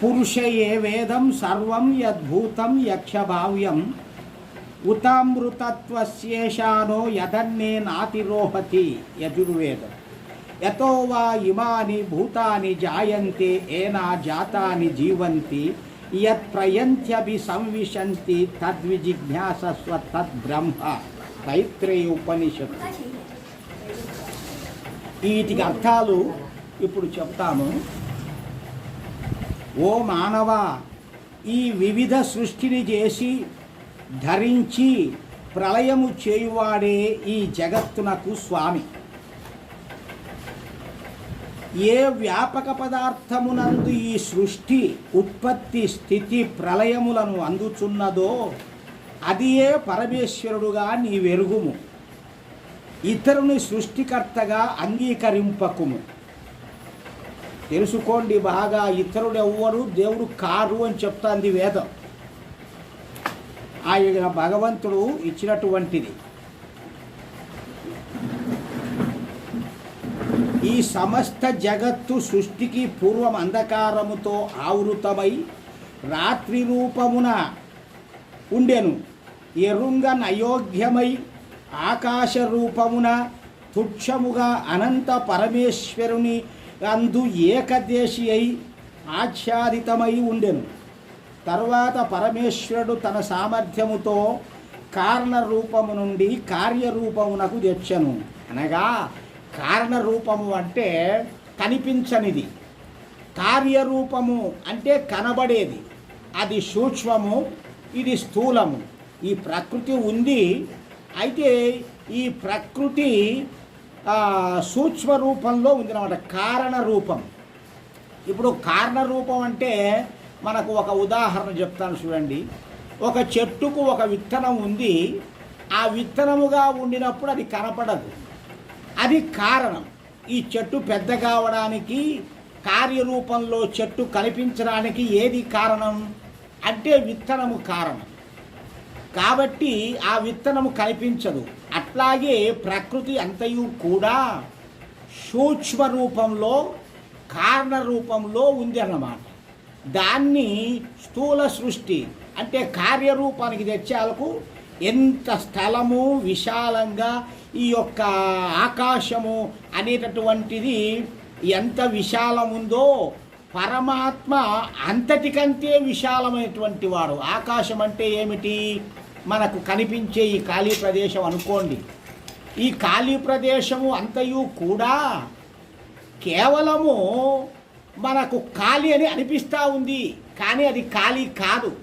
పురుషయే వేదం సర్వం యద్భూతం యక్షభావ్యం. ఉతామృతత్వశేషానో యదన్నే నాతిరోహతి యజుర్వేదం. ఎతో వా ఇమాని భూతాని జాయంతే ఏనా జాతాని జీవంతి యత్ ప్రయంత్యభి సంవిశంతి తద్విజిజ్ఞాసస్వ తద్బ్రహ్మ తైత్రేయ ఉపనిషత్తు. వీటికి అర్థాలు ఇప్పుడు చెప్తాము ఓ మానవ ఈ వివిధ సృష్టిని చేసి ధరించి ప్రళయము చేయువాడే ఈ జగత్తునకు స్వామి. ఏ వ్యాపక పదార్థమునందు ఈ సృష్టి ఉత్పత్తి స్థితి ప్రళయములను అందుచున్నదో అది ఏ పరమేశ్వరుడుగా నీ వెరుగుము ఇతరుని సృష్టికర్తగా అంగీకరింపకుము. తెలుసుకోండి బాగా. ఇతరుడు ఎవ్వరు దేవుడు కారు అని చెప్తాంది వేదం. ఆయన భగవంతుడు ఇచ్చినటువంటిది. ఈ సమస్త జగత్తు సృష్టికి పూర్వం అంధకారముతో ఆవృతమై రాత్రి రూపమున ఉండెను. ఎరుంగ అయోగ్యమై ఆకాశ రూపమున తుక్షముగా అనంత పరమేశ్వరుని అందు ఏకదేశి అయి ఆచ్ఛాదితమై ఉండెను. తర్వాత పరమేశ్వరుడు తన సామర్థ్యముతో కారణ రూపము నుండి కార్యరూపమునకు తెచ్చను. అనగా కారణ రూపము అంటే కనిపించనిది. కార్యరూపము అంటే కనబడేది. అది సూక్ష్మము ఇది స్థూలము. ఈ ప్రకృతి ఉంది. అయితే ఈ ప్రకృతి సూక్ష్మ రూపంలో ఉంది అనమాట కారణ రూపం. ఇప్పుడు కారణ రూపం అంటే మనకు ఒక ఉదాహరణ చెప్తాను చూడండి. ఒక చెట్టుకు ఒక విత్తనం ఉంది. ఆ విత్తనముగా ఉండినప్పుడు అది కనపడదు. అది కారణం. ఈ చెట్టు పెద్ద కావడానికి కార్యరూపంలో చెట్టు కనిపించడానికి ఏది కారణం? అంటే విత్తనము కారణం. కాబట్టి ఆ విత్తనము కనిపించదు. అట్లాగే ప్రకృతి అంతయు కూడా సూక్ష్మ రూపంలో కారణ రూపంలో ఉంది అన్నమాట. దాన్ని స్థూల సృష్టి అంటే కార్యరూపానికి తెచ్చేందుకు ఎంత స్థలము విశాలంగా ఈ యొక్క ఆకాశము అనేటటువంటిది ఎంత విశాలముందో పరమాత్మ అంతటికంటే విశాలమైనటువంటి వాడు. ఆకాశం అంటే ఏమిటి? మనకు కనిపించే ఈ ఖాళీ ప్రదేశం అనుకోండి. ఈ ఖాళీ ప్రదేశము అంతయు కూడా కేవలము మనకు ఖాళీ అని అనిపిస్తూ ఉంది. కానీ అది ఖాళీ కాదు.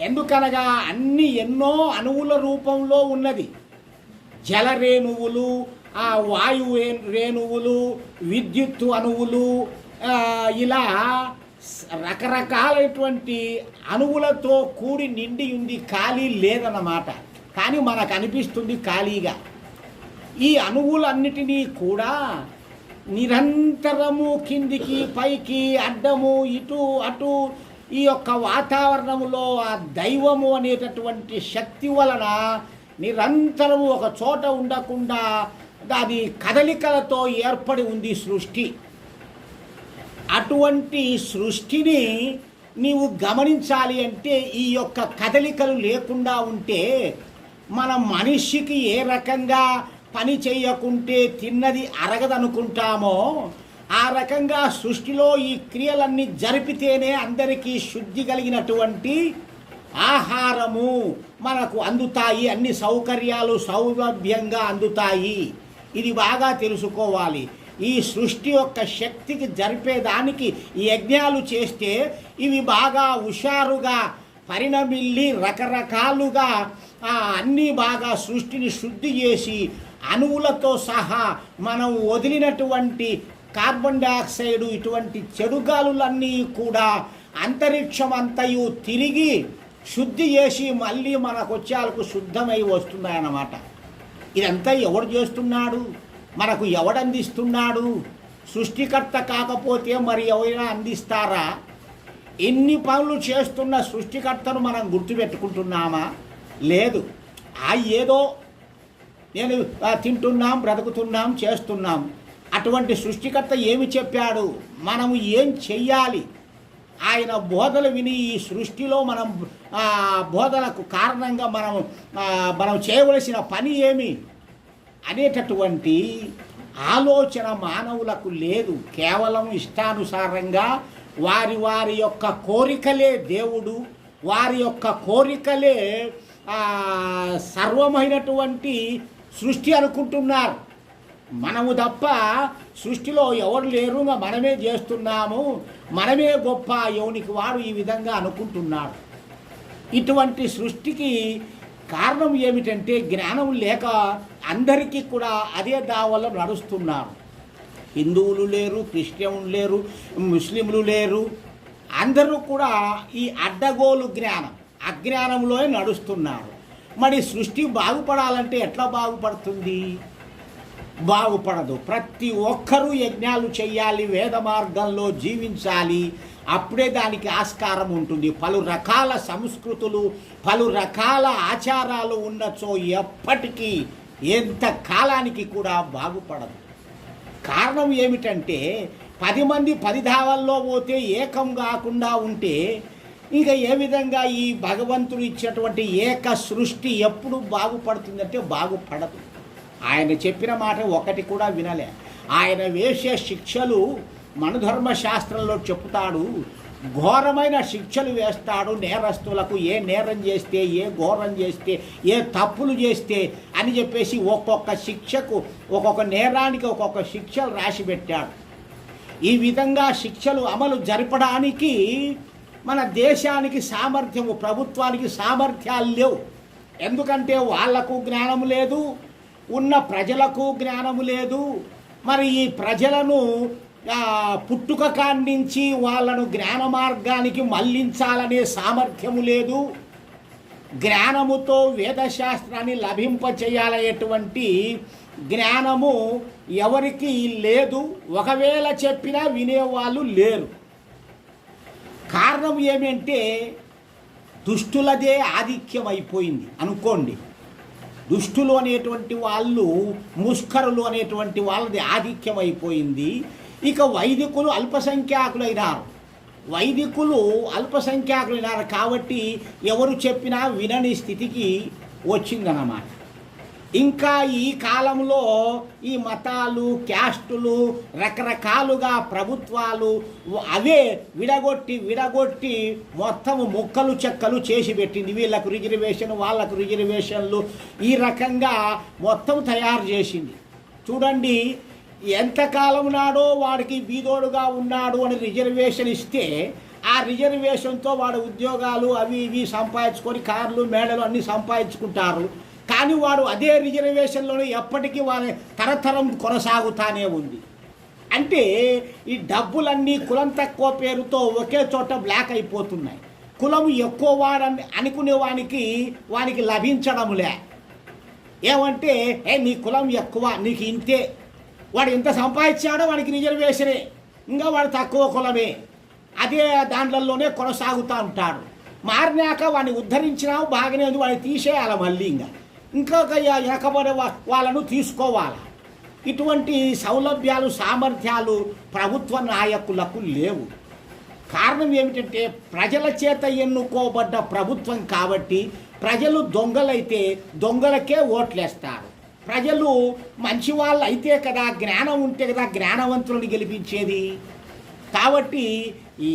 ఎందుకనగా అన్ని ఎన్నో అణువుల రూపంలో ఉన్నది. జల రేణువులు ఆ వాయు రేణువులు విద్యుత్తు అణువులు ఇలా రకరకాలైనటువంటి అణువులతో కూడి నిండి ఉంది ఖాళీ లేదన్నమాట. కానీ మనకు అనిపిస్తుంది ఖాళీగా. ఈ అణువులన్నిటినీ కూడా నిరంతరము కిందికి పైకి అడ్డము ఇటు అటు ఈ యొక్క వాతావరణములో ఆ దైవము అనేటటువంటి శక్తి వలన నిరంతరము ఒక చోట ఉండకుండా అది కదలికలతో ఏర్పడి ఉంది సృష్టి. అటువంటి సృష్టిని నీవు గమనించాలి అంటే ఈ యొక్క కదలికలు లేకుండా ఉంటే మన మనిషికి ఏ రకంగా పని చేయకుంటే తిన్నది అరగదనుకుంటామో ఆ రకంగా సృష్టిలో ఈ క్రియలన్నీ జరిపితేనే అందరికీ శుద్ధి కలిగినటువంటి ఆహారము మనకు అందుతాయి అన్ని సౌకర్యాలు సౌలభ్యంగా అందుతాయి. ఇది బాగా తెలుసుకోవాలి. ఈ సృష్టి యొక్క శక్తికి జరిపేదానికి ఈ యజ్ఞాలు చేస్తే ఇవి బాగా హుషారుగా పరిణమిల్లి రకరకాలుగా అన్నీ బాగా సృష్టిని శుద్ధి చేసి అణువులతో సహా మనం వదిలినటువంటి కార్బన్ డయాక్సైడ్ ఇటువంటి చెడుగాలులన్నీ కూడా అంతరిక్షం అంతయు తిరిగి శుద్ధి చేసి మళ్ళీ మనకు వచ్చేందుకు శుద్ధమై వస్తున్నాయన్నమాట. ఇదంతా ఎవడు చేస్తున్నాడు? మనకు ఎవడందిస్తున్నాడు సృష్టికర్త కాకపోతే మరి ఎవరైనా అందిస్తారా? ఎన్ని పనులు చేస్తున్న సృష్టికర్తను మనం గుర్తుపెట్టుకుంటున్నామా? లేదు. ఆ ఏదో నేను తింటున్నాం బ్రతుకుతున్నాం చేస్తున్నాం. అటువంటి సృష్టికర్త ఏమి చెప్పాడు? మనము ఏం చెయ్యాలి? ఆయన బోధలు విని ఈ సృష్టిలో మనం బోధలకు కారణంగా మనం మనం చేయవలసిన పని ఏమి? అనేటటువంటి ఆలోచన మానవులకు లేదు. కేవలం ఇష్టానుసారంగా వారి వారి యొక్క కోరికలే దేవుడు వారి యొక్క కోరికలే సర్వమైనటువంటి సృష్టి అనుకుంటున్నారు. మనము తప్ప సృష్టిలో ఎవరు లేరు మనమే చేస్తున్నాము. మనమే గొప్ప యోనికి వాడు ఈ విధంగా అనుకుంటున్నాడు. ఇటువంటి సృష్టికి కారణం ఏమిటంటే జ్ఞానం లేక అందరికీ కూడా అదే దావలో నడుస్తున్నారు. హిందువులు లేరు క్రిస్టియన్లు లేరు ముస్లింలు లేరు. అందరూ కూడా ఈ అడ్డగోలు జ్ఞానం అజ్ఞానంలోనే నడుస్తున్నారు. మరి సృష్టి బాగుపడాలంటే ఎట్లా బాగుపడుతుంది? బాగుపడదు. ప్రతి ఒక్కరూ యజ్ఞాలు చేయాలి వేద మార్గంలో జీవించాలి. అప్పుడే దానికి ఆస్కారం ఉంటుంది. పలు రకాల సంస్కృతులు పలు రకాల ఆచారాలు ఉన్నచో ఎప్పటికీ ఎంత కాలానికి కూడా బాగుపడదు. కారణం ఏమిటంటే పది మంది పది ధావల్లో పోతే ఏకం కాకుండా ఉంటే ఇక ఏ విధంగా ఈ భగవంతుడు ఇచ్చినటువంటి ఏక సృష్టి ఎప్పుడు బాగుపడుతుందంటే బాగుపడదు. ఆయన చెప్పిన మాట ఒకటి కూడా వినలే. ఆయన వేసే శిక్షలు మనుధర్మ శాస్త్రంలో చెప్తాడు ఘోరమైన శిక్షలు వేస్తాడు నేరస్తులకు ఏ నేరం చేస్తే ఏ ఘోరం చేస్తే ఏ తప్పులు చేస్తే అని చెప్పేసి ఒక్కొక్క శిక్షకు ఒక్కొక్క నేరానికి ఒక్కొక్క శిక్షలు రాసి పెట్టాడు. ఈ విధంగా శిక్షలు అమలు జరపడానికి మన దేశానికి సామర్థ్యము ప్రభుత్వానికి సామర్థ్యాలు లేవు. ఎందుకంటే వాళ్ళకు జ్ఞానం లేదు ఉన్న ప్రజలకు జ్ఞానము లేదు. మరి ఈ ప్రజలను పుట్టుక కాండించి వాళ్ళను జ్ఞాన మార్గానికి మళ్ళించాలనే సామర్థ్యము లేదు. జ్ఞానముతో వేదశాస్త్రాన్ని లభింపచేయాలనేటువంటి జ్ఞానము ఎవరికి లేదు. ఒకవేళ చెప్పినా వినేవాళ్ళు లేరు. కారణం ఏమంటే దుష్టులదే ఆధిక్యం అయిపోయింది అనుకోండి. దుష్టులు అనేటువంటి వాళ్ళు ముష్కరులు అనేటువంటి వాళ్ళది ఆధిక్యం అయిపోయింది ఇక వైదికులు అల్పసంఖ్యాకులైనారు. వైదికులు అల్పసంఖ్యాకులైనారు కాబట్టి ఎవరు చెప్పినా వినని స్థితికి వచ్చిందన్నమాట. ఇంకా ఈ కాలంలో ఈ మతాలు క్యాస్టులు రకరకాలుగా ప్రభుత్వాలు అవే విడగొట్టి విడగొట్టి మొత్తం ముక్కలు చెక్కలు చేసి పెట్టింది. వీళ్ళకు రిజర్వేషన్ వాళ్ళకు రిజర్వేషన్లు ఈ రకంగా మొత్తం తయారు చేసింది. చూడండి ఎంతకాలం నాడో వాడికి బీదోడుగా ఉన్నాడు అని రిజర్వేషన్ ఇస్తే ఆ రిజర్వేషన్తో వాడు ఉద్యోగాలు అవి ఇవి సంపాదించుకొని కార్లు మేడలు అన్నీ సంపాదించుకుంటారు. కానీ వాడు అదే రిజర్వేషన్లోనే ఎప్పటికీ వారి తరతరం కొనసాగుతానే ఉంది. అంటే ఈ డబ్బులన్నీ కులం తక్కువ పేరుతో ఒకే చోట బ్లాక్ అయిపోతున్నాయి. కులం ఎక్కువ వాడని అనుకునే వానికి వానికి లభించడంలే ఏమంటే ఏ నీ కులం ఎక్కువ నీకు ఇంతే వాడు ఎంత సంపాదించాడో వాడికి రిజర్వేషనే. ఇంకా వాడు తక్కువ కులమే. అదే దాంట్లలోనే కొనసాగుతూ ఉంటాడు. మారినాక వాడిని ఉద్ధరించినా బాగానే ఉంది వాడిని తీసేయాలి మళ్ళీ ఇంకా. ఇంకొక వెనకబడే వాళ్ళను తీసుకోవాలి? ఇటువంటి సౌలభ్యాలు సామర్థ్యాలు ప్రభుత్వ నాయకులకు లేవు. కారణం ఏమిటంటే ప్రజల చేత ఎన్నుకోబడ్డ ప్రభుత్వం కాబట్టి ప్రజలు దొంగలైతే దొంగలకే ఓట్లేస్తారు. ప్రజలు మంచి వాళ్ళు అయితే కదా జ్ఞానం ఉంటే కదా జ్ఞానవంతులను గెలిపించేది. కాబట్టి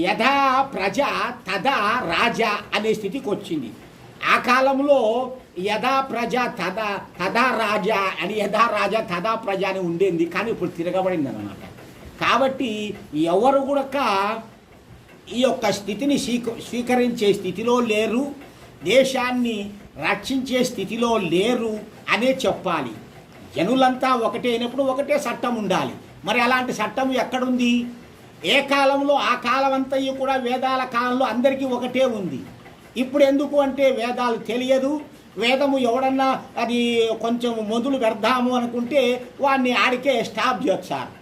యథా ప్రజ తదా రాజా అనే స్థితికి వచ్చింది. ఆ కాలంలో యథా ప్రజ తదా తదా రాజా అని యథా రాజా తదా ప్రజ అని ఉండేది. కానీ ఇప్పుడు తిరగబడింది అనమాట కాబట్టి ఎవరు కూడా ఈ యొక్క స్థితిని స్వీక స్వీకరించే స్థితిలో లేరు. దేశాన్ని రక్షించే స్థితిలో లేరు అనే చెప్పాలి. జనులంతా ఒకటే అయినప్పుడు ఒకటే చట్టం ఉండాలి. మరి అలాంటి చట్టం ఎక్కడుంది? ఏ కాలంలో ఆ కాలం అంతా కూడా వేదాల కాలంలో అందరికీ ఒకటే ఉంది. ఇప్పుడు ఎందుకు అంటే వేదాలు తెలియదు. వేదము ఎవడన్నా అది కొంచెం మొదలు పెడదాము అనుకుంటే వాడిని ఆడికే స్టాప్ చేస్తారు.